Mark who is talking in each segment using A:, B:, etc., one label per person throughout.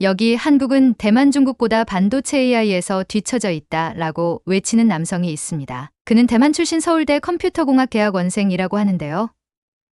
A: 여기 한국은 대만 중국보다 반도체 AI에서 뒤처져 있다 라고 외치는 남성이 있습니다. 그는 대만 출신 서울대 컴퓨터공학 대학원생이라고 하는데요.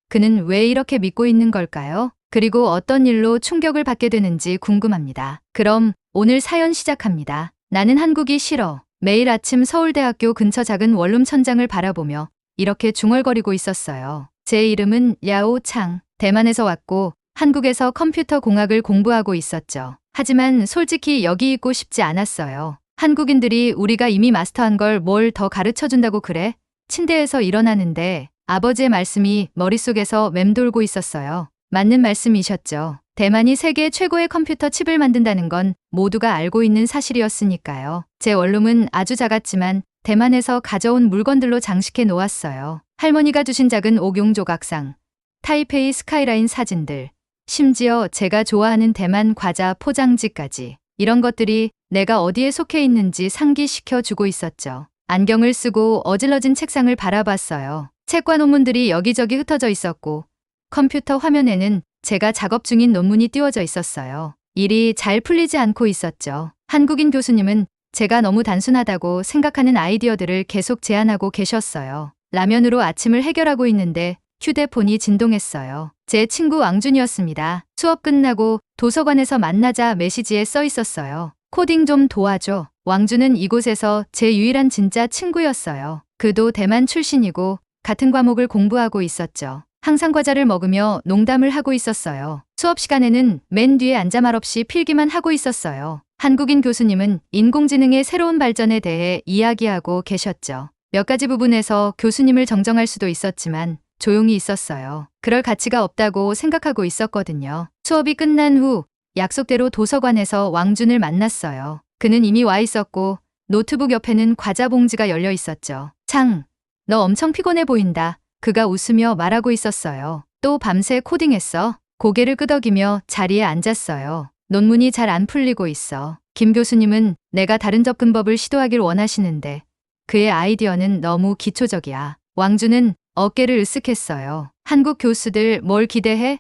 A: 그는 왜 이렇게 믿고 있는 걸까요? 그리고 어떤 일로 충격을 받게 되는지 궁금합니다. 그럼 오늘 사연 시작합니다. 나는 한국이 싫어. 매일 아침 서울대학교 근처 작은 원룸 천장을 바라보며 이렇게 중얼거리고 있었어요. 제 이름은 야오 창. 대만에서 왔고 한국에서 컴퓨터 공학을 공부하고 있었죠. 하지만 솔직히 여기 있고 싶지 않았어요. 한국인들이 우리가 이미 마스터한 걸 뭘 더 가르쳐 준다고 그래? 침대에서 일어나는데 아버지의 말씀이 머릿속에서 맴돌고 있었어요. 맞는 말씀이셨죠. 대만이 세계 최고의 컴퓨터 칩을 만든다는 건 모두가 알고 있는 사실이었으니까요. 제 원룸은 아주 작았지만 대만에서 가져온 물건들로 장식해 놓았어요. 할머니가 주신 작은 옥용 조각상, 타이페이 스카이라인 사진들, 심지어 제가 좋아하는 대만 과자 포장지까지. 이런 것들이 내가 어디에 속해 있는지 상기시켜 주고 있었죠. 안경을 쓰고 어질러진 책상을 바라봤어요. 책과 논문들이 여기저기 흩어져 있었고 컴퓨터 화면에는 제가 작업 중인 논문이 띄워져 있었어요. 일이 잘 풀리지 않고 있었죠. 한국인 교수님은 제가 너무 단순하다고 생각하는 아이디어들을 계속 제안하고 계셨어요. 라면으로 아침을 해결하고 있는데 휴대폰이 진동했어요. 제 친구 왕준이었습니다. 수업 끝나고 도서관에서 만나자 메시지에 써 있었어요. 코딩 좀 도와줘. 왕준은 이곳에서 제 유일한 진짜 친구였어요. 그도 대만 출신이고 같은 과목을 공부하고 있었죠. 항상 과자를 먹으며 농담을 하고 있었어요. 수업 시간에는 맨 뒤에 앉아 말없이 필기만 하고 있었어요. 한국인 교수님은 인공지능의 새로운 발전에 대해 이야기하고 계셨죠. 몇 가지 부분에서 교수님을 정정할 수도 있었지만 조용히 있었어요. 그럴 가치가 없다고 생각하고 있었거든요. 수업이 끝난 후 약속대로 도서관에서 왕준을 만났어요. 그는 이미 와 있었고 노트북 옆에는 과자 봉지가 열려 있었죠. 창, 너 엄청 피곤해 보인다. 그가 웃으며 말하고 있었어요. 또 밤새 코딩했어. 고개를 끄덕이며 자리에 앉았어요. 논문이 잘 안 풀리고 있어. 김 교수님은 내가 다른 접근법을 시도하길 원하시는데 그의 아이디어는 너무 기초적이야. 왕주는 어깨를 으쓱했어요. 한국 교수들 뭘 기대해?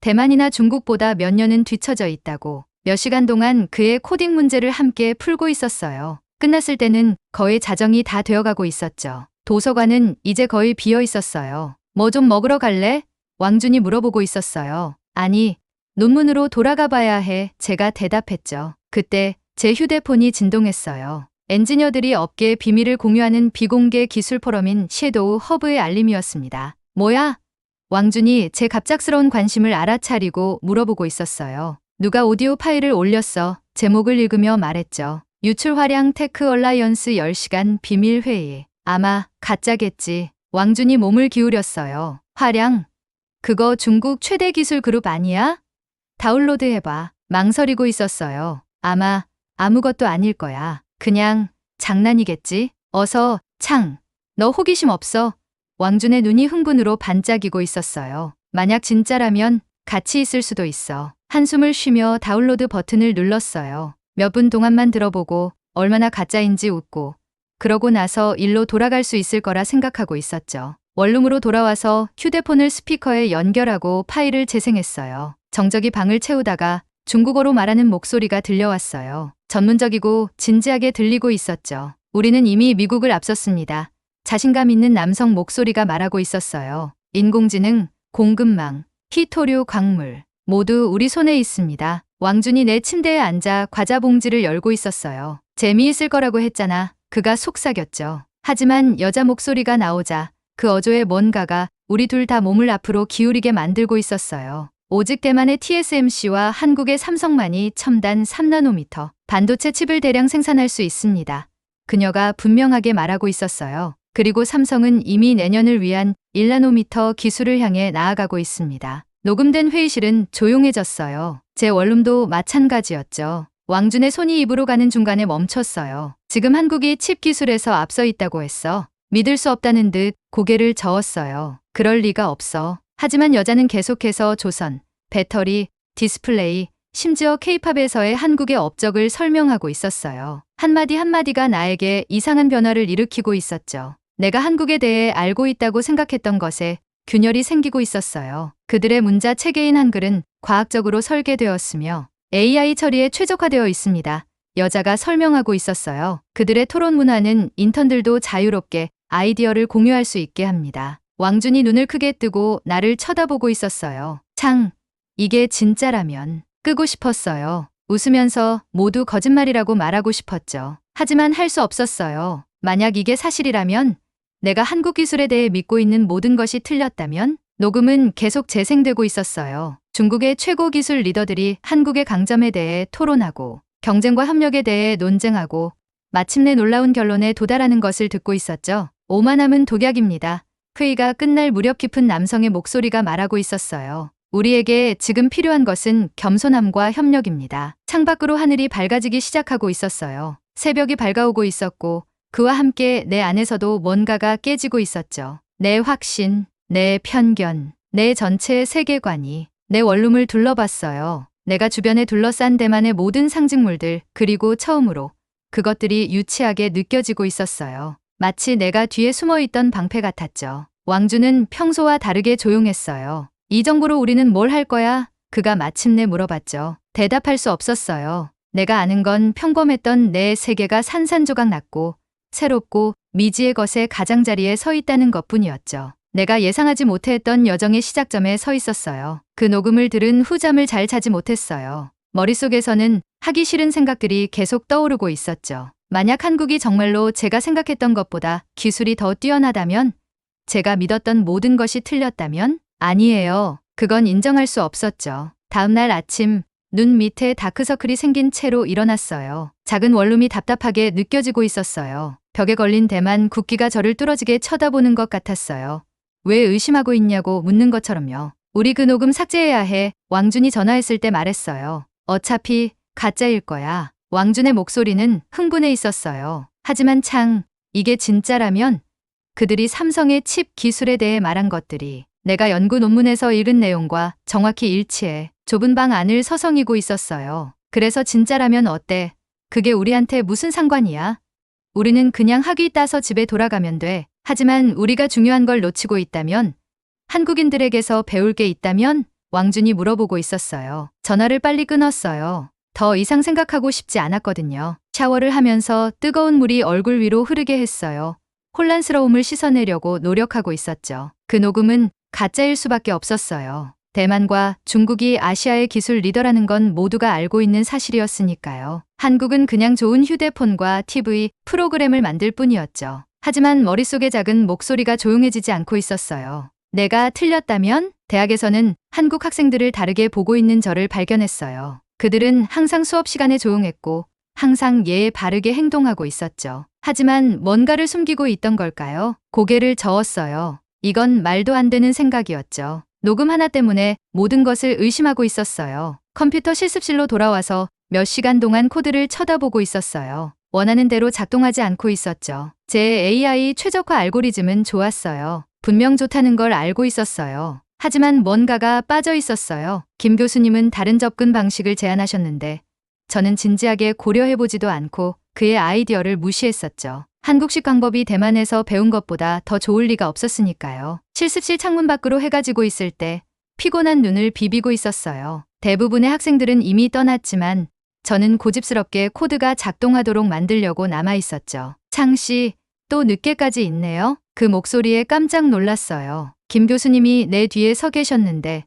A: 대만이나 중국보다 몇 년은 뒤처져 있다고. 몇 시간 동안 그의 코딩 문제를 함께 풀고 있었어요. 끝났을 때는 거의 자정이 다 되어가고 있었죠. 도서관은 이제 거의 비어 있었어요. 뭐 좀 먹으러 갈래? 왕준이 물어보고 있었어요. 아니, 논문으로 돌아가 봐야 해. 제가 대답했죠. 그때 제 휴대폰이 진동했어요. 엔지니어들이 업계의 비밀을 공유하는 비공개 기술 포럼인 섀도우 허브의 알림이었습니다. 뭐야? 왕준이 제 갑작스러운 관심을 알아차리고 물어보고 있었어요. 누가 오디오 파일을 올렸어. 제목을 읽으며 말했죠. 유출 화량 테크 얼라이언스 10시간 비밀 회의. 아마 가짜겠지. 왕준이 몸을 기울였어요. 화량? 그거 중국 최대 기술 그룹 아니야? 다운로드 해봐. 망설이고 있었어요. 아마 아무것도 아닐 거야. 그냥 장난이겠지? 어서 창. 너 호기심 없어? 왕준의 눈이 흥분으로 반짝이고 있었어요. 만약 진짜라면 같이 있을 수도 있어. 한숨을 쉬며 다운로드 버튼을 눌렀어요. 몇 분 동안만 들어보고 얼마나 가짜인지 웃고 그러고 나서 일로 돌아갈 수 있을 거라 생각하고 있었죠. 원룸으로 돌아와서 휴대폰을 스피커에 연결하고 파일을 재생했어요. 정적이 방을 채우다가 중국어로 말하는 목소리가 들려왔어요. 전문적이고 진지하게 들리고 있었죠. 우리는 이미 미국을 앞섰습니다. 자신감 있는 남성 목소리가 말하고 있었어요. 인공지능, 공급망, 희토류 광물, 모두 우리 손에 있습니다. 왕준이 내 침대에 앉아 과자 봉지를 열고 있었어요. 재미있을 거라고 했잖아. 그가 속삭였죠. 하지만 여자 목소리가 나오자 그 어조의 뭔가가 우리 둘 다 몸을 앞으로 기울이게 만들고 있었어요. 오직 대만의 TSMC와 한국의 삼성만이 첨단 3나노미터 반도체 칩을 대량 생산할 수 있습니다. 그녀가 분명하게 말하고 있었어요. 그리고 삼성은 이미 내년을 위한 1나노미터 기술을 향해 나아가고 있습니다. 녹음된 회의실은 조용해졌어요. 제 원룸도 마찬가지였죠. 왕준의 손이 입으로 가는 중간에 멈췄어요. 지금 한국이 칩 기술에서 앞서 있다고 했어. 믿을 수 없다는 듯 고개를 저었어요. 그럴 리가 없어. 하지만 여자는 계속해서 조선, 배터리, 디스플레이, 심지어 케이팝에서의 한국의 업적을 설명하고 있었어요. 한마디 한마디가 나에게 이상한 변화를 일으키고 있었죠. 내가 한국에 대해 알고 있다고 생각했던 것에 균열이 생기고 있었어요. 그들의 문자 체계인 한글은 과학적으로 설계되었으며 AI 처리에 최적화되어 있습니다. 여자가 설명하고 있었어요. 그들의 토론 문화는 인턴들도 자유롭게 아이디어를 공유할 수 있게 합니다. 왕준이 눈을 크게 뜨고 나를 쳐다보고 있었어요. 창, 이게 진짜라면 끄고 싶었어요. 웃으면서 모두 거짓말이라고 말하고 싶었죠. 하지만 할 수 없었어요. 만약 이게 사실이라면 내가 한국 기술에 대해 믿고 있는 모든 것이 틀렸다면 녹음은 계속 재생되고 있었어요. 중국의 최고 기술 리더들이 한국의 강점에 대해 토론하고 경쟁과 협력에 대해 논쟁하고 마침내 놀라운 결론에 도달하는 것을 듣고 있었죠. 오만함은 독약입니다. 회의가 끝날 무렵 깊은 남성의 목소리가 말하고 있었어요. 우리에게 지금 필요한 것은 겸손함과 협력입니다. 창밖으로 하늘이 밝아지기 시작하고 있었어요. 새벽이 밝아오고 있었고 그와 함께 내 안에서도 뭔가가 깨지고 있었죠. 내 확신, 내 편견, 내 전체의 세계관이 내 원룸을 둘러봤어요. 내가 주변에 둘러싼 대만의 모든 상징물들, 그리고 처음으로 그것들이 유치하게 느껴지고 있었어요. 마치 내가 뒤에 숨어 있던 방패 같았죠. 왕주는 평소와 다르게 조용했어요. 이 정보로 우리는 뭘 할 거야? 그가 마침내 물어봤죠. 대답할 수 없었어요. 내가 아는 건 평범했던 내 세계가 산산조각 났고 새롭고 미지의 것의 가장자리에 서 있다는 것 뿐이었죠. 내가 예상하지 못했던 여정의 시작점에 서 있었어요. 그 녹음을 들은 후 잠을 잘 자지 못했어요. 머릿속에서는 하기 싫은 생각들이 계속 떠오르고 있었죠. 만약 한국이 정말로 제가 생각했던 것보다 기술이 더 뛰어나다면, 제가 믿었던 모든 것이 틀렸다면, 아니에요. 그건 인정할 수 없었죠. 다음날 아침, 눈 밑에 다크서클이 생긴 채로 일어났어요. 작은 원룸이 답답하게 느껴지고 있었어요. 벽에 걸린 대만 국기가 저를 뚫어지게 쳐다보는 것 같았어요. 왜 의심하고 있냐고 묻는 것처럼요. 우리 그 녹음 삭제해야 해. 왕준이 전화했을 때 말했어요. 어차피 가짜일 거야. 왕준의 목소리는 흥분해 있었어요. 하지만 창, 이게 진짜라면 그들이 삼성의 칩 기술에 대해 말한 것들이 내가 연구 논문에서 읽은 내용과 정확히 일치해 좁은 방 안을 서성이고 있었어요. 그래서 진짜라면 어때? 그게 우리한테 무슨 상관이야? 우리는 그냥 학위 따서 집에 돌아가면 돼. 하지만 우리가 중요한 걸 놓치고 있다면, 한국인들에게서 배울 게 있다면 왕준이 물어보고 있었어요. 전화를 빨리 끊었어요. 더 이상 생각하고 싶지 않았거든요. 샤워를 하면서 뜨거운 물이 얼굴 위로 흐르게 했어요. 혼란스러움을 씻어내려고 노력하고 있었죠. 그 녹음은 가짜일 수밖에 없었어요. 대만과 중국이 아시아의 기술 리더라는 건 모두가 알고 있는 사실이었으니까요. 한국은 그냥 좋은 휴대폰과 TV, 프로그램을 만들 뿐이었죠. 하지만 머릿속의 작은 목소리가 조용해지지 않고 있었어요. 내가 틀렸다면 대학에서는 한국 학생들을 다르게 보고 있는 저를 발견했어요. 그들은 항상 수업 시간에 조용했고 항상 예에 바르게 행동하고 있었죠. 하지만 뭔가를 숨기고 있던 걸까요? 고개를 저었어요. 이건 말도 안 되는 생각이었죠. 녹음 하나 때문에 모든 것을 의심하고 있었어요. 컴퓨터 실습실로 돌아와서 몇 시간 동안 코드를 쳐다보고 있었어요. 원하는 대로 작동하지 않고 있었죠. 제 AI 최적화 알고리즘은 좋았어요. 분명 좋다는 걸 알고 있었어요. 하지만 뭔가가 빠져 있었어요. 김 교수님은 다른 접근 방식을 제안하셨는데 저는 진지하게 고려해보지도 않고 그의 아이디어를 무시했었죠. 한국식 방법이 대만에서 배운 것보다 더 좋을 리가 없었으니까요. 실습실 창문 밖으로 해가 지고 있을 때 피곤한 눈을 비비고 있었어요. 대부분의 학생들은 이미 떠났지만 저는 고집스럽게 코드가 작동하도록 만들려고 남아 있었죠. 창 씨, 또 늦게까지 있네요. 그 목소리에 깜짝 놀랐어요. 김 교수님이 내 뒤에 서 계셨는데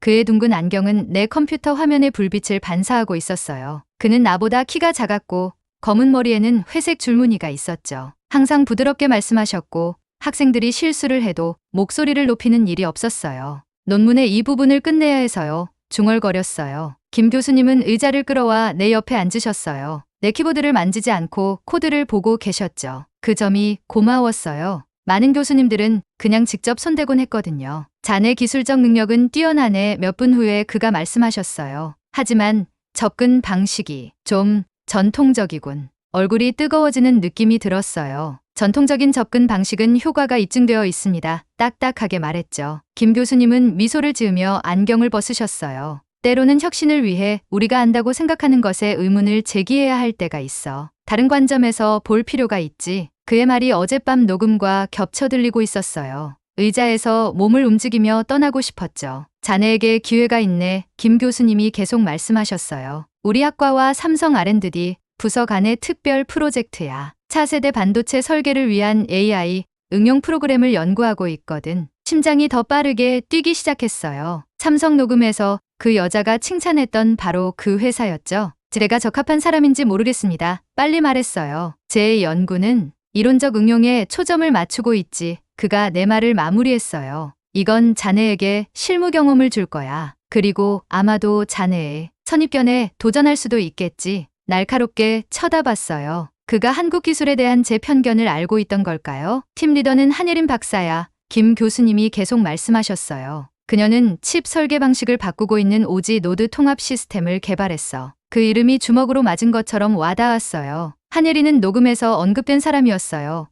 A: 그의 둥근 안경은 내 컴퓨터 화면의 불빛을 반사하고 있었어요. 그는 나보다 키가 작았고 검은 머리에는 회색 줄무늬가 있었죠. 항상 부드럽게 말씀하셨고 학생들이 실수를 해도 목소리를 높이는 일이 없었어요. 논문의 이 부분을 끝내야 해서요. 중얼거렸어요. 김 교수님은 의자를 끌어와 내 옆에 앉으셨어요. 내 키보드를 만지지 않고 코드를 보고 계셨죠. 그 점이 고마웠어요. 많은 교수님들은 그냥 직접 손대곤 했거든요. 자네 기술적 능력은 뛰어나네 몇 분 후에 그가 말씀하셨어요. 하지만 접근 방식이 좀 전통적이군. 얼굴이 뜨거워지는 느낌이 들었어요. 전통적인 접근 방식은 효과가 입증되어 있습니다. 딱딱하게 말했죠. 김 교수님은 미소를 지으며 안경을 벗으셨어요. 때로는 혁신을 위해 우리가 안다고 생각하는 것에 의문을 제기해야 할 때가 있어. 다른 관점에서 볼 필요가 있지. 그의 말이 어젯밤 녹음과 겹쳐 들리고 있었어요. 의자에서 몸을 움직이며 떠나고 싶었죠. 자네에게 기회가 있네. 김 교수님이 계속 말씀하셨어요. 우리 학과와 삼성 R&D 부서 간의 특별 프로젝트야. 차세대 반도체 설계를 위한 AI 응용 프로그램을 연구하고 있거든. 심장이 더 빠르게 뛰기 시작했어요. 삼성 녹음에서 그 여자가 칭찬했던 바로 그 회사였죠. 제가 적합한 사람인지 모르겠습니다. 빨리 말했어요. 제 연구는 이론적 응용에 초점을 맞추고 있지. 그가 내 말을 마무리했어요. 이건 자네에게 실무 경험을 줄 거야. 그리고 아마도 자네의 선입견에 도전할 수도 있겠지. 날카롭게 쳐다봤어요. 그가 한국 기술에 대한 제 편견을 알고 있던 걸까요? 팀 리더는 한예린 박사야. 김 교수님이 계속 말씀하셨어요. 그녀는 칩 설계 방식을 바꾸고 있는 오지 노드 통합 시스템을 개발했어. 그 이름이 주먹으로 맞은 것처럼 와닿았어요. 한예린은 녹음에서 언급된 사람이었어요.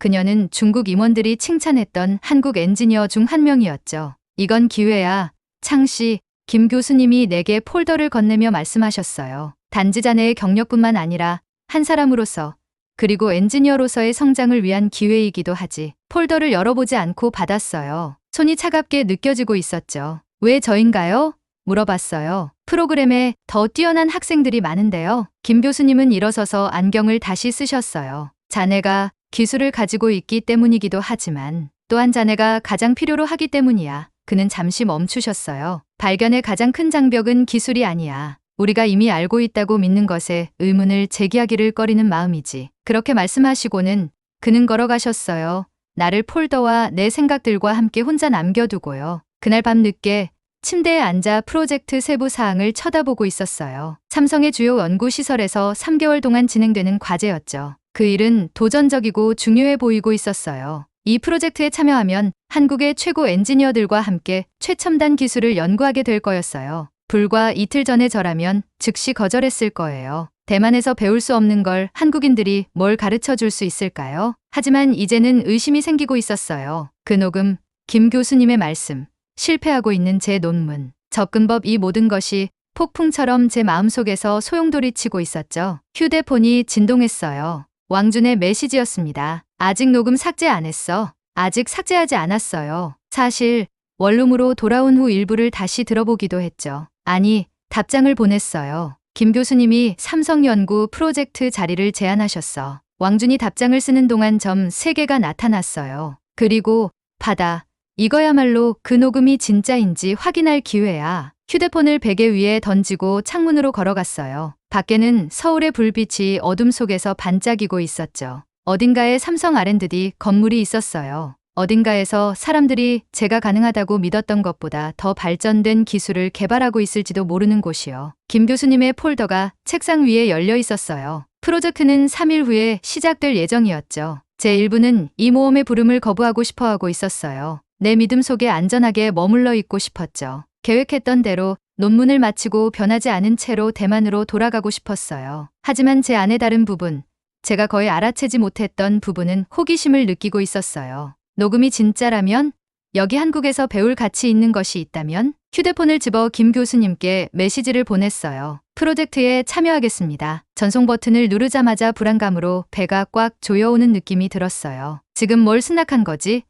A: 그녀는 중국 임원들이 칭찬했던 한국 엔지니어 중 한 명이었죠. 이건 기회야. 창씨, 김 교수님이 내게 폴더를 건네며 말씀하셨어요. 단지 자네의 경력뿐만 아니라 한 사람으로서 그리고 엔지니어로서의 성장을 위한 기회이기도 하지. 폴더를 열어보지 않고 받았어요. 손이 차갑게 느껴지고 있었죠. 왜 저인가요? 물어봤어요. 프로그램에 더 뛰어난 학생들이 많은데요. 김 교수님은 일어서서 안경을 다시 쓰셨어요. 자네가 기술을 가지고 있기 때문이기도 하지만 또한 자네가 가장 필요로 하기 때문이야. 그는 잠시 멈추셨어요. 발견의 가장 큰 장벽은 기술이 아니야. 우리가 이미 알고 있다고 믿는 것에 의문을 제기하기를 꺼리는 마음이지. 그렇게 말씀하시고는 그는 걸어가셨어요. 나를 폴더와 내 생각들과 함께 혼자 남겨두고요. 그날 밤 늦게 침대에 앉아 프로젝트 세부 사항을 쳐다보고 있었어요. 삼성의 주요 연구 시설에서 3개월 동안 진행되는 과제였죠. 그 일은 도전적이고 중요해 보이고 있었어요. 이 프로젝트에 참여하면 한국의 최고 엔지니어들과 함께 최첨단 기술을 연구하게 될 거였어요. 불과 이틀 전에 저라면 즉시 거절했을 거예요. 대만에서 배울 수 없는 걸 한국인들이 뭘 가르쳐 줄 수 있을까요? 하지만 이제는 의심이 생기고 있었어요. 그 녹음, 김 교수님의 말씀, 실패하고 있는 제 논문, 접근법 이 모든 것이 폭풍처럼 제 마음속에서 소용돌이치고 있었죠. 휴대폰이 진동했어요. 왕준의 메시지였습니다. 아직 녹음 삭제 안 했어. 아직 삭제하지 않았어요. 사실 원룸으로 돌아온 후 일부를 다시 들어보기도 했죠. 아니, 답장을 보냈어요. 김 교수님이 삼성연구 프로젝트 자리를 제안하셨어. 왕준이 답장을 쓰는 동안 점 3개가 나타났어요. 그리고 받아. 이거야말로 그 녹음이 진짜인지 확인할 기회야. 휴대폰을 베개 위에 던지고 창문으로 걸어갔어요. 밖에는 서울의 불빛이 어둠 속에서 반짝이고 있었죠. 어딘가에 삼성 R&D 건물이 있었어요. 어딘가에서 사람들이 제가 가능하다고 믿었던 것보다 더 발전된 기술을 개발하고 있을지도 모르는 곳이요. 김 교수님의 폴더가 책상 위에 열려 있었어요. 프로젝트는 3일 후에 시작될 예정이었죠. 제 일부는 이 모험의 부름을 거부하고 싶어 하고 있었어요. 내 믿음 속에 안전하게 머물러 있고 싶었죠. 계획했던 대로 논문을 마치고 변하지 않은 채로 대만으로 돌아가고 싶었어요. 하지만 제 안의 다른 부분, 제가 거의 알아채지 못했던 부분은 호기심을 느끼고 있었어요. 녹음이 진짜라면, 여기 한국에서 배울 가치 있는 것이 있다면, 휴대폰을 집어 김 교수님께 메시지를 보냈어요. 프로젝트에 참여하겠습니다. 전송 버튼을 누르자마자 불안감으로 배가 꽉 조여오는 느낌이 들었어요. 지금 뭘 승낙한 거지?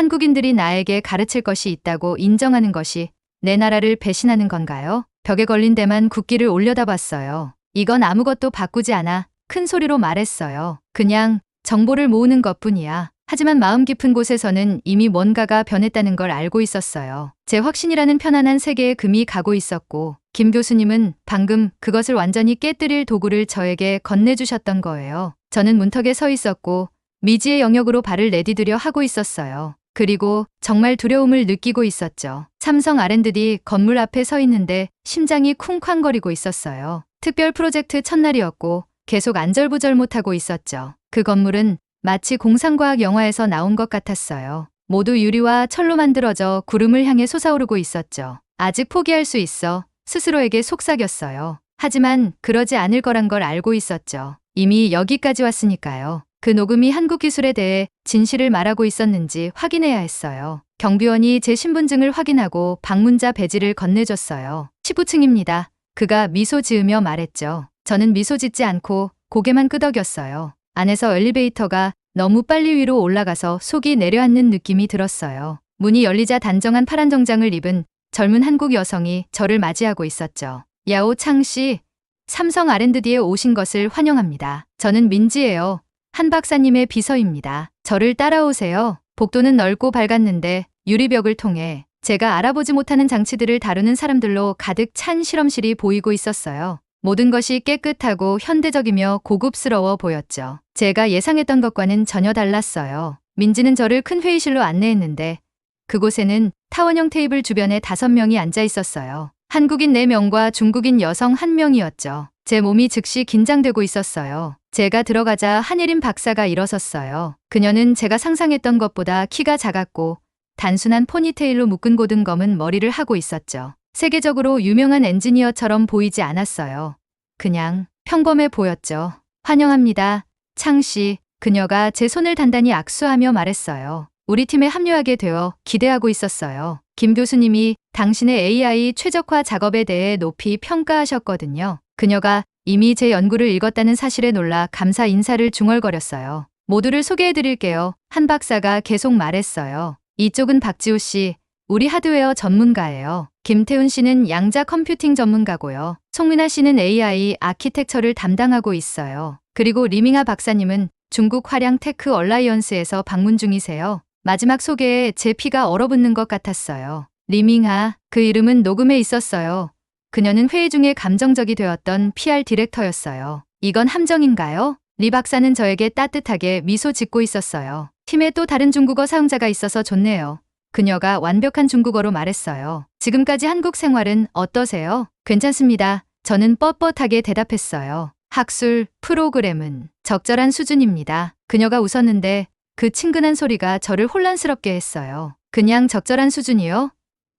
A: 한국인들이 나에게 가르칠 것이 있다고 인정하는 것이 내 나라를 배신하는 건가요? 벽에 걸린 데만 국기를 올려다봤어요. 이건 아무것도 바꾸지 않아 큰 소리로 말했어요. 그냥 정보를 모으는 것 뿐이야. 하지만 마음 깊은 곳에서는 이미 뭔가가 변했다는 걸 알고 있었어요. 제 확신이라는 편안한 세계에 금이 가고 있었고, 김 교수님은 방금 그것을 완전히 깨뜨릴 도구를 저에게 건네주셨던 거예요. 저는 문턱에 서 있었고, 미지의 영역으로 발을 내디디려 하고 있었어요. 그리고 정말 두려움을 느끼고 있었죠. 삼성 R&D 건물 앞에 서 있는데 심장이 쿵쾅거리고 있었어요. 특별 프로젝트 첫날이었고 계속 안절부절 못하고 있었죠. 그 건물은 마치 공상과학 영화에서 나온 것 같았어요. 모두 유리와 철로 만들어져 구름을 향해 솟아오르고 있었죠. 아직 포기할 수 있어 스스로에게 속삭였어요. 하지만 그러지 않을 거란 걸 알고 있었죠. 이미 여기까지 왔으니까요. 그 녹음이 한국 기술에 대해 진실을 말하고 있었는지 확인해야 했어요. 경비원이 제 신분증을 확인하고 방문자 배지를 건네줬어요. 19층입니다. 그가 미소 지으며 말했죠. 저는 미소 짓지 않고 고개만 끄덕였어요. 안에서 엘리베이터가 너무 빨리 위로 올라가서 속이 내려앉는 느낌이 들었어요. 문이 열리자 단정한 파란 정장을 입은 젊은 한국 여성이 저를 맞이하고 있었죠. 야오 창 씨, 삼성 R&D에 오신 것을 환영합니다. 저는 민지예요. 한 박사님의 비서입니다. 저를 따라오세요. 복도는 넓고 밝았는데 유리벽을 통해 제가 알아보지 못하는 장치들을 다루는 사람들로 가득 찬 실험실이 보이고 있었어요. 모든 것이 깨끗하고 현대적이며 고급스러워 보였죠. 제가 예상했던 것과는 전혀 달랐어요. 민지는 저를 큰 회의실로 안내했는데 그곳에는 타원형 테이블 주변에 다섯 명이 앉아 있었어요. 한국인 4명과 중국인 여성 1명이었죠. 제 몸이 즉시 긴장되고 있었어요. 제가 들어가자 한예린 박사가 일어섰어요. 그녀는 제가 상상했던 것보다 키가 작았고 단순한 포니테일로 묶은 고든 검은 머리를 하고 있었죠. 세계적으로 유명한 엔지니어처럼 보이지 않았어요. 그냥 평범해 보였죠. 환영합니다. 창 씨. 그녀가 제 손을 단단히 악수하며 말했어요. 우리 팀에 합류하게 되어 기대하고 있었어요. 김 교수님이 당신의 AI 최적화 작업에 대해 높이 평가하셨거든요. 그녀가 이미 제 연구를 읽었다는 사실에 놀라 감사 인사를 중얼거렸어요. 모두를 소개해 드릴게요. 한 박사가 계속 말했어요. 이쪽은 박지우 씨, 우리 하드웨어 전문가예요. 김태훈 씨는 양자 컴퓨팅 전문가고요. 송민아 씨는 AI 아키텍처를 담당하고 있어요. 그리고 리밍아 박사님은 중국 화량 테크 얼라이언스에서 방문 중이세요. 마지막 소개에 제 피가 얼어붙는 것 같았어요. 리밍아, 그 이름은 녹음에 있었어요. 그녀는 회의 중에 감정적이 되었던 PR 디렉터였어요. 이건 함정인가요? 리 박사는 저에게 따뜻하게 미소 짓고 있었어요. 팀에 또 다른 중국어 사용자가 있어서 좋네요. 그녀가 완벽한 중국어로 말했어요. 지금까지 한국 생활은 어떠세요? 괜찮습니다. 저는 뻣뻣하게 대답했어요. 학술, 프로그램은 적절한 수준입니다. 그녀가 웃었는데 그 친근한 소리가 저를 혼란스럽게 했어요. 그냥 적절한 수준이요?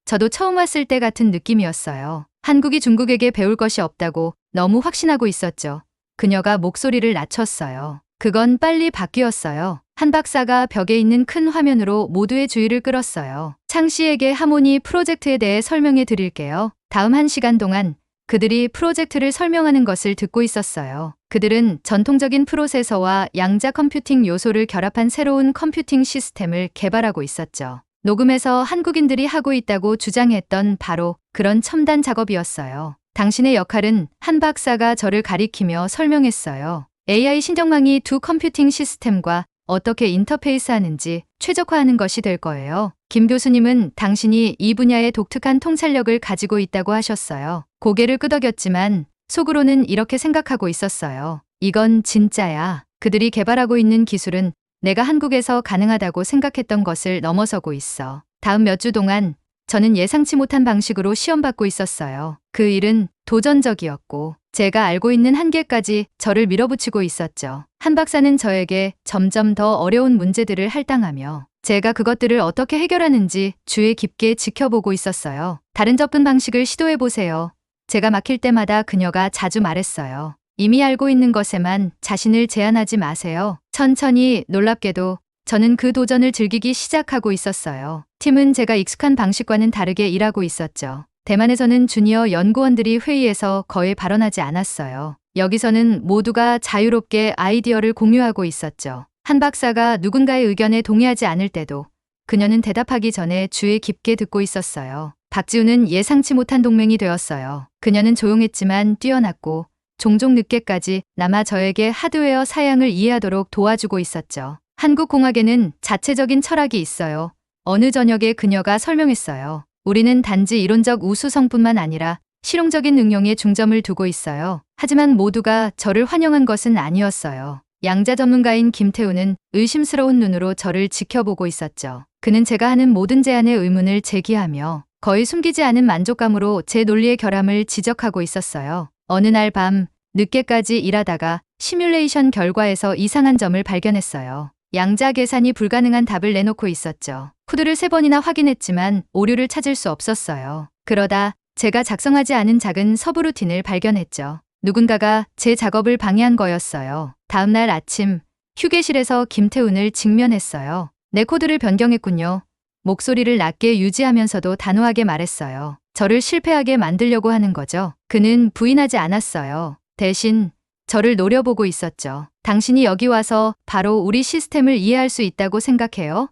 A: 저도 처음 왔을 때 같은 느낌이었어요. 한국이 중국에게 배울 것이 없다고 너무 확신하고 있었죠. 그녀가 목소리를 낮췄어요. 그건 빨리 바뀌었어요. 한 박사가 벽에 있는 큰 화면으로 모두의 주의를 끌었어요. 창 씨에게 하모니 프로젝트에 대해 설명해 드릴게요. 다음 한 시간 동안 그들이 프로젝트를 설명하는 것을 듣고 있었어요. 그들은 전통적인 프로세서와 양자 컴퓨팅 요소를 결합한 새로운 컴퓨팅 시스템을 개발하고 있었죠. 녹음에서 한국인들이 하고 있다고 주장했던 바로 그런 첨단 작업이었어요. 당신의 역할은 한 박사가 저를 가리키며 설명했어요. AI 신정망이 두 컴퓨팅 시스템과 어떻게 인터페이스 하는지 최적화하는 것이 될 거예요. 김 교수님은 당신이 이 분야의 독특한 통찰력을 가지고 있다고 하셨어요. 고개를 끄덕였지만 속으로는 이렇게 생각하고 있었어요. 이건 진짜야. 그들이 개발하고 있는 기술은 내가 한국에서 가능하다고 생각했던 것을 넘어서고 있어. 다음 몇 주 동안 저는 예상치 못한 방식으로 시험받고 있었어요. 그 일은 도전적이었고 제가 알고 있는 한계까지 저를 밀어붙이고 있었죠. 한 박사는 저에게 점점 더 어려운 문제들을 할당하며 제가 그것들을 어떻게 해결하는지 주의 깊게 지켜보고 있었어요. 다른 접근 방식을 시도해 보세요. 제가 막힐 때마다 그녀가 자주 말했어요. 이미 알고 있는 것에만 자신을 제한하지 마세요. 천천히 놀랍게도 저는 그 도전을 즐기기 시작하고 있었어요. 팀은 제가 익숙한 방식과는 다르게 일하고 있었죠. 대만에서는 주니어 연구원들이 회의에서 거의 발언하지 않았어요. 여기서는 모두가 자유롭게 아이디어를 공유하고 있었죠. 한 박사가 누군가의 의견에 동의하지 않을 때도 그녀는 대답하기 전에 주의 깊게 듣고 있었어요. 박지우는 예상치 못한 동맹이 되었어요. 그녀는 조용했지만 뛰어났고 종종 늦게까지 남아 저에게 하드웨어 사양을 이해하도록 도와주고 있었죠. 한국 공학에는 자체적인 철학이 있어요. 어느 저녁에 그녀가 설명했어요. 우리는 단지 이론적 우수성뿐만 아니라 실용적인 응용에 중점을 두고 있어요. 하지만 모두가 저를 환영한 것은 아니었어요. 양자 전문가인 김태우는 의심스러운 눈으로 저를 지켜보고 있었죠. 그는 제가 하는 모든 제안에 의문을 제기하며 거의 숨기지 않은 만족감으로 제 논리의 결함을 지적하고 있었어요. 어느 날 밤 늦게까지 일하다가 시뮬레이션 결과에서 이상한 점을 발견했어요. 양자 계산이 불가능한 답을 내놓고 있었죠. 코드를 세 번이나 확인했지만 오류를 찾을 수 없었어요. 그러다 제가 작성하지 않은 작은 서브 루틴을 발견했죠. 누군가가 제 작업을 방해한 거였어요. 다음날 아침 휴게실에서 김태훈을 직면했어요. 내 코드를 변경했군요. 목소리를 낮게 유지하면서도 단호하게 말했어요. 저를 실패하게 만들려고 하는 거죠. 그는 부인하지 않았어요. 대신 저를 노려보고 있었죠. 당신이 여기 와서 바로 우리 시스템을 이해할 수 있다고 생각해요?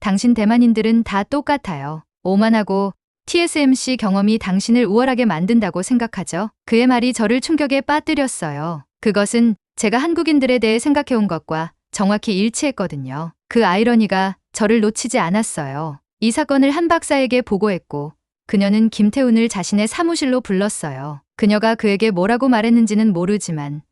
A: 당신 대만인들은 다 똑같아요. 오만하고 TSMC 경험이 당신을 우월하게 만든다고 생각하죠. 그의 말이 저를 충격에 빠뜨렸어요. 그것은 제가 한국인들에 대해 생각해온 것과 정확히 일치했거든요. 그 아이러니가 저를 놓치지 않았어요. 이 사건을 한 박사에게 보고했고 그녀는 김태훈을 자신의 사무실로 불렀어요. 그녀가 그에게 뭐라고 말했는지는 모르지만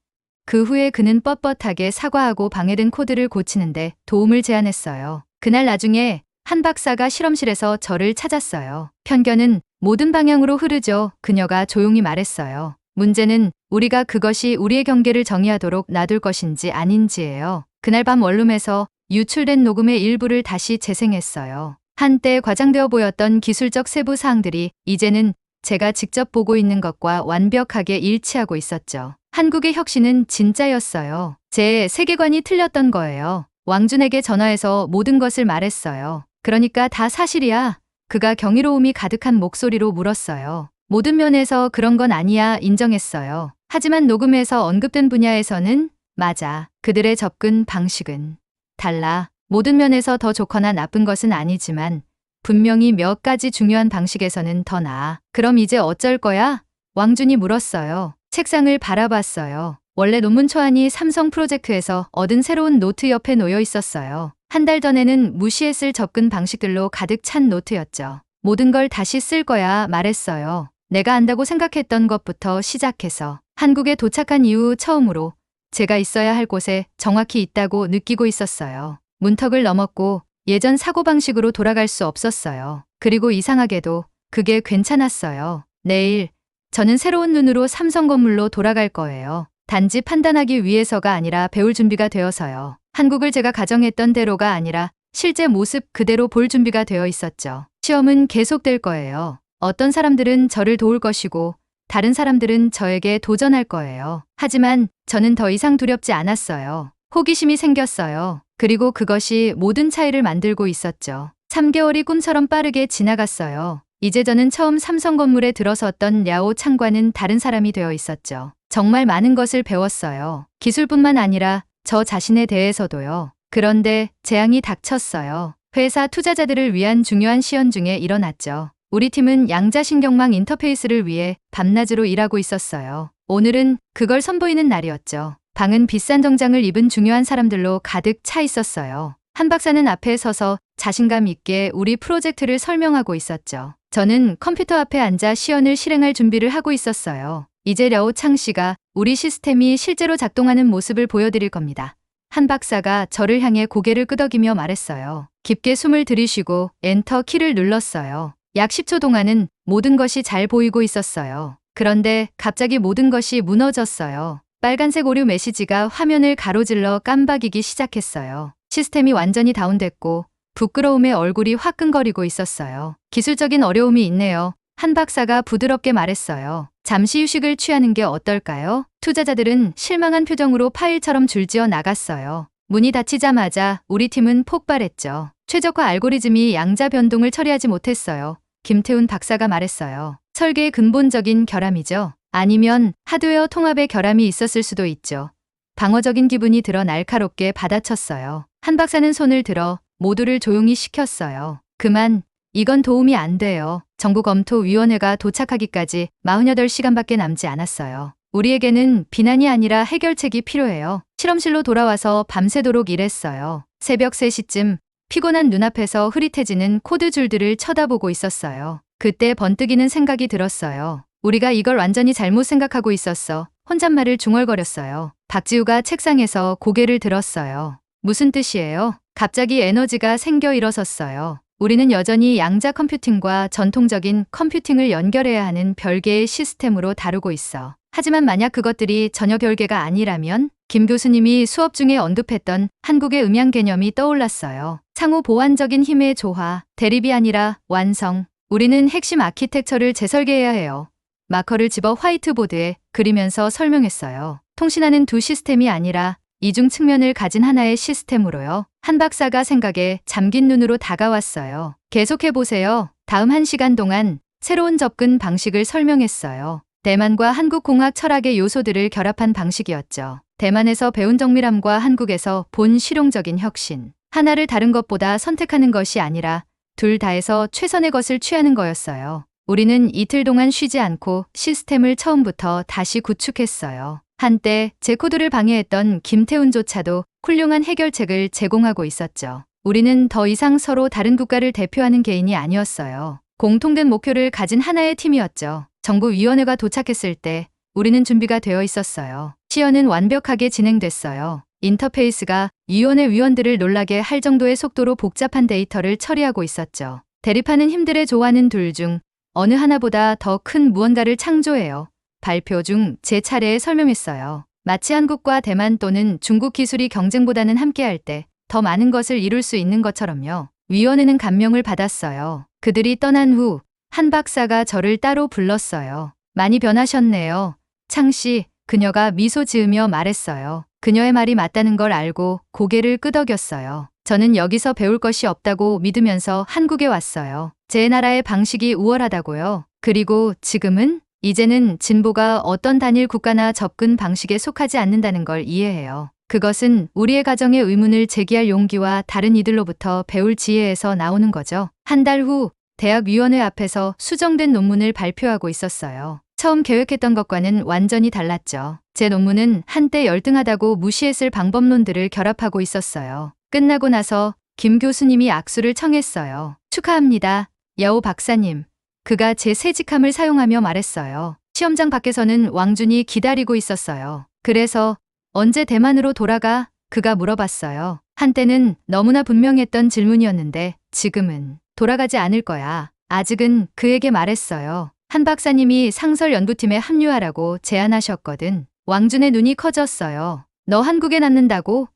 A: 그 후에 그는 뻣뻣하게 사과하고 방해된 코드를 고치는데 도움을 제안했어요. 그날 나중에 한 박사가 실험실에서 저를 찾았어요. 편견은 모든 방향으로 흐르죠. 그녀가 조용히 말했어요. 문제는 우리가 그것이 우리의 경계를 정의하도록 놔둘 것인지 아닌지예요. 그날 밤 원룸에서 유출된 녹음의 일부를 다시 재생했어요. 한때 과장되어 보였던 기술적 세부 사항들이 이제는 제가 직접 보고 있는 것과 완벽하게 일치하고 있었죠. 한국의 혁신은 진짜였어요. 제 세계관이 틀렸던 거예요. 왕준에게 전화해서 모든 것을 말했어요. 그러니까 다 사실이야. 그가 경이로움이 가득한 목소리로 물었어요. 모든 면에서 그런 건 아니야 인정했어요. 하지만 녹음에서 언급된 분야에서는 맞아. 그들의 접근 방식은 달라. 모든 면에서 더 좋거나 나쁜 것은 아니지만 분명히 몇 가지 중요한 방식에서는 더 나아. 그럼 이제 어쩔 거야? 왕준이 물었어요. 책상을 바라봤어요. 원래 논문 초안이 삼성 프로젝트에서 얻은 새로운 노트 옆에 놓여 있었어요. 한 달 전에는 무시했을 접근 방식들로 가득 찬 노트였죠. 모든 걸 다시 쓸 거야 말했어요. 내가 안다고 생각했던 것부터 시작해서 한국에 도착한 이후 처음으로 제가 있어야 할 곳에 정확히 있다고 느끼고 있었어요. 문턱을 넘었고 예전 사고방식으로 돌아갈 수 없었어요. 그리고 이상하게도 그게 괜찮았어요. 내일 저는 새로운 눈으로 삼성 건물로 돌아갈 거예요. 단지 판단하기 위해서가 아니라 배울 준비가 되어서요. 한국을 제가 가정했던 대로가 아니라 실제 모습 그대로 볼 준비가 되어 있었죠. 시험은 계속될 거예요. 어떤 사람들은 저를 도울 것이고 다른 사람들은 저에게 도전할 거예요. 하지만 저는 더 이상 두렵지 않았어요. 호기심이 생겼어요. 그리고 그것이 모든 차이를 만들고 있었죠. 3개월이 꿈처럼 빠르게 지나갔어요. 이제 저는 처음 삼성 건물에 들어섰던 야오 창과는 다른 사람이 되어 있었죠. 정말 많은 것을 배웠어요. 기술뿐만 아니라 저 자신에 대해서도요. 그런데 재앙이 닥쳤어요. 회사 투자자들을 위한 중요한 시연 중에 일어났죠. 우리 팀은 양자신경망 인터페이스를 위해 밤낮으로 일하고 있었어요. 오늘은 그걸 선보이는 날이었죠. 방은 비싼 정장을 입은 중요한 사람들로 가득 차 있었어요. 한 박사는 앞에 서서 자신감 있게 우리 프로젝트를 설명하고 있었죠. 저는 컴퓨터 앞에 앉아 시연을 실행할 준비를 하고 있었어요. 이제 려오창 씨가 우리 시스템이 실제로 작동하는 모습을 보여드릴 겁니다. 한 박사가 저를 향해 고개를 끄덕이며 말했어요. 깊게 숨을 들이쉬고 엔터 키를 눌렀어요. 약 10초 동안은 모든 것이 잘 보이고 있었어요. 그런데 갑자기 모든 것이 무너졌어요. 빨간색 오류 메시지가 화면을 가로질러 깜박이기 시작했어요. 시스템이 완전히 다운됐고 부끄러움에 얼굴이 화끈거리고 있었어요. 기술적인 어려움이 있네요. 한 박사가 부드럽게 말했어요. 잠시 휴식을 취하는 게 어떨까요? 투자자들은 실망한 표정으로 파일처럼 줄지어 나갔어요. 문이 닫히자마자 우리 팀은 폭발했죠. 최적화 알고리즘이 양자 변동을 처리하지 못했어요. 김태훈 박사가 말했어요. 설계의 근본적인 결함이죠. 아니면 하드웨어 통합의 결함이 있었을 수도 있죠. 방어적인 기분이 들어 날카롭게 받아쳤어요. 한 박사는 손을 들어 모두를 조용히 시켰어요. 그만, 이건 도움이 안 돼요. 정부검토위원회가 도착하기까지 48시간밖에 남지 않았어요. 우리에게는 비난이 아니라 해결책이 필요해요. 실험실로 돌아와서 밤새도록 일했어요. 새벽 3시쯤 피곤한 눈앞에서 흐릿해지는 코드 줄들을 쳐다보고 있었어요. 그때 번뜩이는 생각이 들었어요. 우리가 이걸 완전히 잘못 생각하고 있었어. 혼잣말을 중얼거렸어요. 박지우가 책상에서 고개를 들었어요. 무슨 뜻이에요? 갑자기 에너지가 생겨 일어섰어요. 우리는 여전히 양자 컴퓨팅과 전통적인 컴퓨팅을 연결해야 하는 별개의 시스템으로 다루고 있어. 하지만 만약 그것들이 전혀 별개가 아니라면 김 교수님이 수업 중에 언급했던 한국의 음양 개념이 떠올랐어요. 상호 보완적인 힘의 조화, 대립이 아니라 완성. 우리는 핵심 아키텍처를 재설계해야 해요. 마커를 집어 화이트보드에 그리면서 설명했어요. 통신하는 두 시스템이 아니라 이중 측면을 가진 하나의 시스템으로요. 한 박사가 생각에 잠긴 눈으로 다가왔어요. 계속해보세요. 다음 한 시간 동안 새로운 접근 방식을 설명했어요. 대만과 한국 공학 철학의 요소들을 결합한 방식이었죠. 대만에서 배운 정밀함과 한국에서 본 실용적인 혁신. 하나를 다른 것보다 선택하는 것이 아니라 둘 다에서 최선의 것을 취하는 거였어요. 우리는 이틀 동안 쉬지 않고 시스템을 처음부터 다시 구축했어요. 한때 제 코드를 방해했던 김태훈조차도 훌륭한 해결책을 제공하고 있었죠. 우리는 더 이상 서로 다른 국가를 대표하는 개인이 아니었어요. 공통된 목표를 가진 하나의 팀이었죠. 정부위원회가 도착했을 때 우리는 준비가 되어 있었어요. 시연은 완벽하게 진행됐어요. 인터페이스가 위원회 위원들을 놀라게 할 정도의 속도로 복잡한 데이터를 처리하고 있었죠. 대립하는 힘들의 좋아하는 둘 중 어느 하나보다 더 큰 무언가를 창조해요. 발표 중 제 차례에 설명했어요. 마치 한국과 대만 또는 중국 기술이 경쟁보다는 함께할 때 더 많은 것을 이룰 수 있는 것처럼요. 위원회는 감명을 받았어요. 그들이 떠난 후 한 박사가 저를 따로 불렀어요. 많이 변하셨네요. 창 씨, 그녀가 미소 지으며 말했어요. 그녀의 말이 맞다는 걸 알고 고개를 끄덕였어요. 저는 여기서 배울 것이 없다고 믿으면서 한국에 왔어요. 제 나라의 방식이 우월하다고요. 그리고 지금은 이제는 진보가 어떤 단일 국가나 접근 방식에 속하지 않는다는 걸 이해해요. 그것은 우리의 가정의 의문을 제기할 용기와 다른 이들로부터 배울 지혜에서 나오는 거죠. 한 달 후 대학위원회 앞에서 수정된 논문을 발표하고 있었어요. 처음 계획했던 것과는 완전히 달랐죠. 제 논문은 한때 열등하다고 무시했을 방법론들을 결합하고 있었어요. 끝나고 나서 김 교수님이 악수를 청했어요. 축하합니다. 야오 박사님. 그가 제 새직함을 사용하며 말했어요. 시험장 밖에서는 왕준이 기다리고 있었어요. 그래서 언제 대만으로 돌아가? 그가 물어봤어요. 한때는 너무나 분명했던 질문이었는데 지금은 돌아가지 않을 거야. 아직은 그에게 말했어요. 한 박사님이 상설 연구팀에 합류하라고 제안하셨거든. 왕준의 눈이 커졌어요. 너 한국에 남는다고?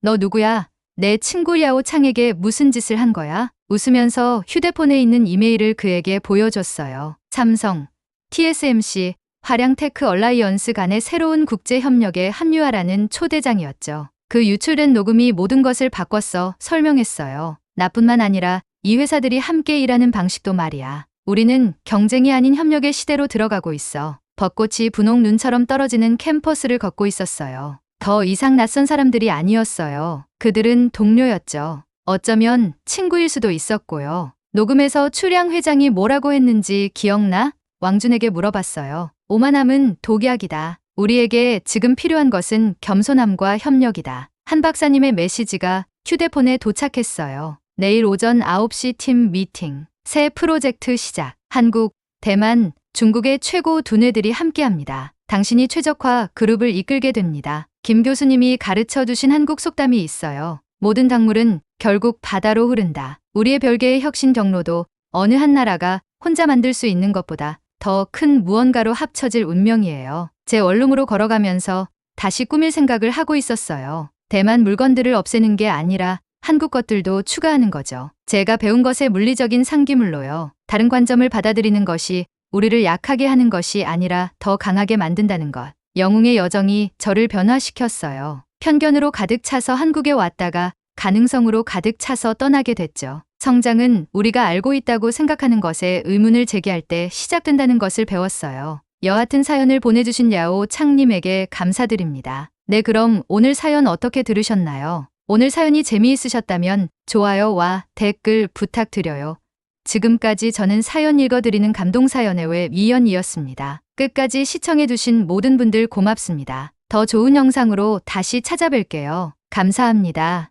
A: 너 누구야? 내 친구 야오 창에게 무슨 짓을 한 거야? 웃으면서 휴대폰에 있는 이메일을 그에게 보여줬어요. 삼성, TSMC, 화량테크 얼라이언스 간의 새로운 국제 협력에 합류하라는 초대장이었죠. 그 유출된 녹음이 모든 것을 바꿨어 설명했어요. 나뿐만 아니라 이 회사들이 함께 일하는 방식도 말이야. 우리는 경쟁이 아닌 협력의 시대로 들어가고 있어. 벚꽃이 분홍 눈처럼 떨어지는 캠퍼스를 걷고 있었어요. 더 이상 낯선 사람들이 아니었어요. 그들은 동료였죠. 어쩌면 친구일 수도 있었고요. 녹음에서 추량 회장이 뭐라고 했는지 기억나? 왕준에게 물어봤어요. 오만함은 독약이다. 우리에게 지금 필요한 것은 겸손함과 협력이다. 한 박사님의 메시지가 휴대폰에 도착했어요. 내일 오전 9시 팀 미팅. 새 프로젝트 시작. 한국, 대만, 중국의 최고 두뇌들이 함께합니다. 당신이 최적화 그룹을 이끌게 됩니다. 김 교수님이 가르쳐 주신 한국 속담이 있어요. 모든 작물은 결국 바다로 흐른다. 우리의 별개의 혁신 경로도 어느 한 나라가 혼자 만들 수 있는 것보다 더 큰 무언가로 합쳐질 운명이에요. 제 원룸으로 걸어가면서 다시 꾸밀 생각을 하고 있었어요. 대만 물건들을 없애는 게 아니라 한국 것들도 추가하는 거죠. 제가 배운 것의 물리적인 상기물로요. 다른 관점을 받아들이는 것이 우리를 약하게 하는 것이 아니라 더 강하게 만든다는 것. 영웅의 여정이 저를 변화시켰어요. 편견으로 가득 차서 한국에 왔다가 가능성으로 가득 차서 떠나게 됐죠. 성장은 우리가 알고 있다고 생각하는 것에 의문을 제기할 때 시작된다는 것을 배웠어요. 여하튼 사연을 보내주신 야오 창님에게 감사드립니다. 네, 그럼 오늘 사연 어떻게 들으셨나요? 오늘 사연이 재미있으셨다면 좋아요와 댓글 부탁드려요. 지금까지 저는 사연 읽어드리는 감동사연의 외 위연이었습니다. 끝까지 시청해주신 모든 분들 고맙습니다. 더 좋은 영상으로 다시 찾아뵐게요. 감사합니다.